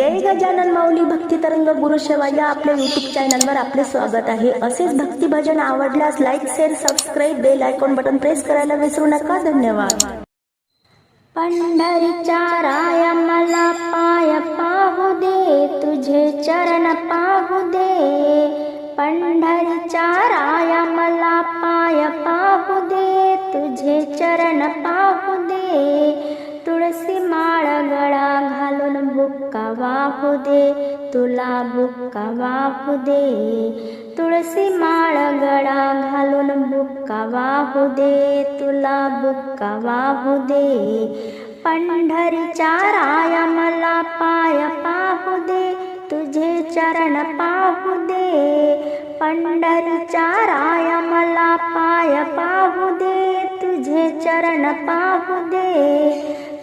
जय गजानन माऊली भक्ती तरंग गुरुसेवा या आपल्या युट्यूब चॅनलवर आपले स्वागत आहे. असेच भक्ती भजन आवडल्यास like share subscribe bell icon button press करायला विसरू नका. धन्यवाद. पंढरीच्या राया मला पाय पाहू दे तुझे चरण पाहू दे. पंढरीच्या राया मला पाय पाहू दे तुझे चरण पाहू दे. बुक्का वाहू दे तुला बुक्का वाहू दे. तुळसी माळ गळा घालून बुक्का वाहू दे तुला बुक्का वाहू दे. पंढरीच्या राया मला पाय पाहू दे तुझे चरण पाहू दे. पंढरीच्या राया मला पाय पाहू दे. तुझे चरण पाहू दे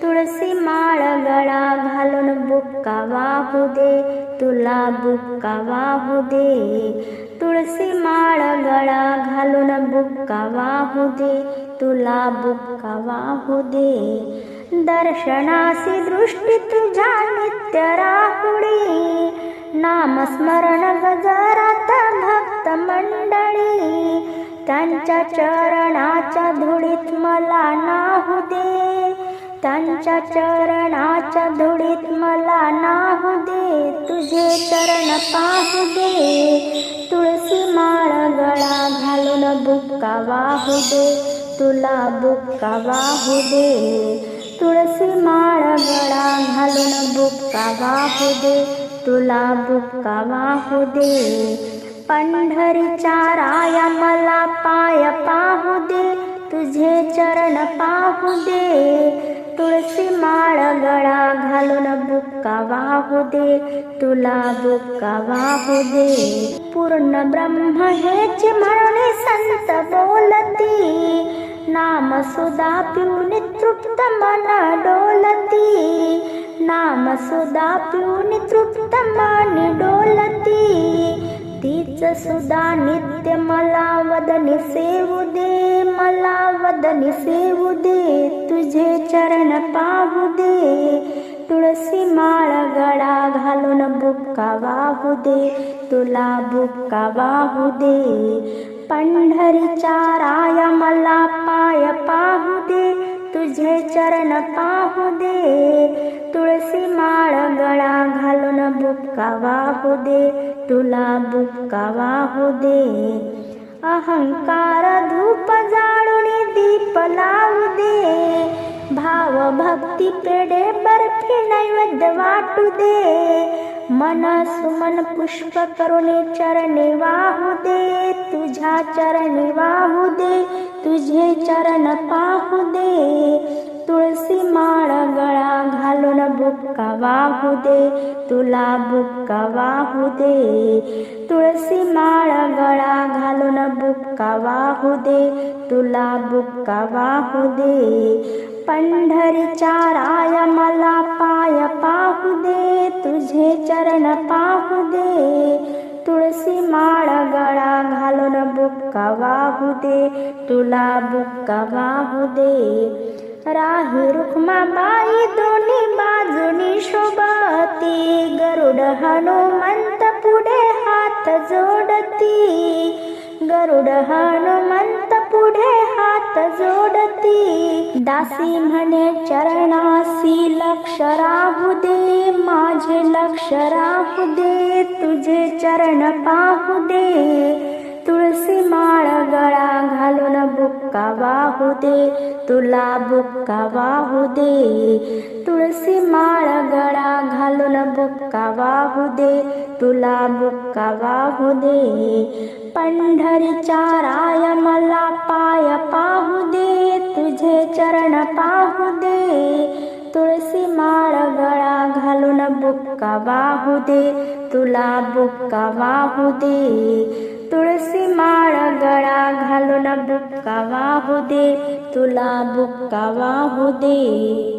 तुळसी माळ गळा घालून बुक्का वाहू दे तुला बुक्का वाहू दे. तुळसी माळ गळा घालून बुक्का वाहू दे तुला बुक्का वाहू दे. दर्शनासी दृष्टी तुझ्या नित्य राहुडी नामस्मरण गजरात भक्त त्यांच्या चरणाच्या धुळीत मला नाहू दे. त्यांच्या चरणाच्या धुळीत मला नाहू दे. तुझे चरण पाहू दे. तुळसी माळ गळा घालून बुक्का वाहू दे. तुला बुक्का वाहू दे. तुळसी माळ गळा घालून बुक्का वाहू दे. तुला बुक्का वाहू दे. पंढरीच्या राया मला पाय पाहू दे तुझे चरण पाहू दे तुळसी माळ गळा घालून बुक्का वाहू दे तुला बुक्का वाहू दे पूर्ण ब्रह्म हेच म्हणून संत बोलती नाम पिऊन तृप्त मन डोलती नाम डोलती तीच सुधा नित्य मला वदनी सेवू दे मला वदनी सेवू दे तुझे चरण पाहू दे तुळसी माळ गळा घालून बुक्का वाहू दे तुला बुक्का वाहू दे पंढरीच्या राया मला पाय पाहू दे तुझे चरण पाहू दे तुळसी माळ गळा घालून बुक्का वाहू दे तुला बुक्का वाहू दे. अहंकार धूप जाळून दीप लावू दे. भाव भक्ती पेढे बर्फी नैवेद्य वाटू दे. मन सुमन पुष्प करुणी चरणे वाहू दे. तुझ्या चरणी वाहू दे तुझे चरण पाहू दे. तुळसी माळ गळा घालून बुक्का वाहू दे तुला बुक्का वाहू दे. तुळसी माळ गळा घालून बुक्का वाहू दे तुला बुक्का वाहू दे. पंढरीच्या राया मला पाय पाहू दे तुझे चरण पाहू दे. तुळसी माळ गळा घालून बुक्का वाहू दे तुला बुक्का वाहू दे. राही रुक्माबाई दोन्ही बाजूनी शोभती. गरुड हनुमंत पुढे हात जोडती. गरुड हनुमंत पुढे हात जोडती. दासी म्हणे चरणासी लक्ष राहू दे. माझे लक्ष राहू दे. तुझे चरण पाहू दे. तुळसी माळ गळा घाल बुक्का वाहू दे तुला बुक्का वाहू दे तुळसी माळ गळा घालून बुक्का वाहू दे तुला बुक्का वाहू दे पंढरीच्या राय मला पाय पाहू दे तुझे चरण पाहू दे तुळसी माळ गळा घालून बुक्का वाहू दे तुला बुक्का वाहू दे तुळसी माळ गळा घालून बुक्का वाहू दे तुला बुक्का वाहू दे.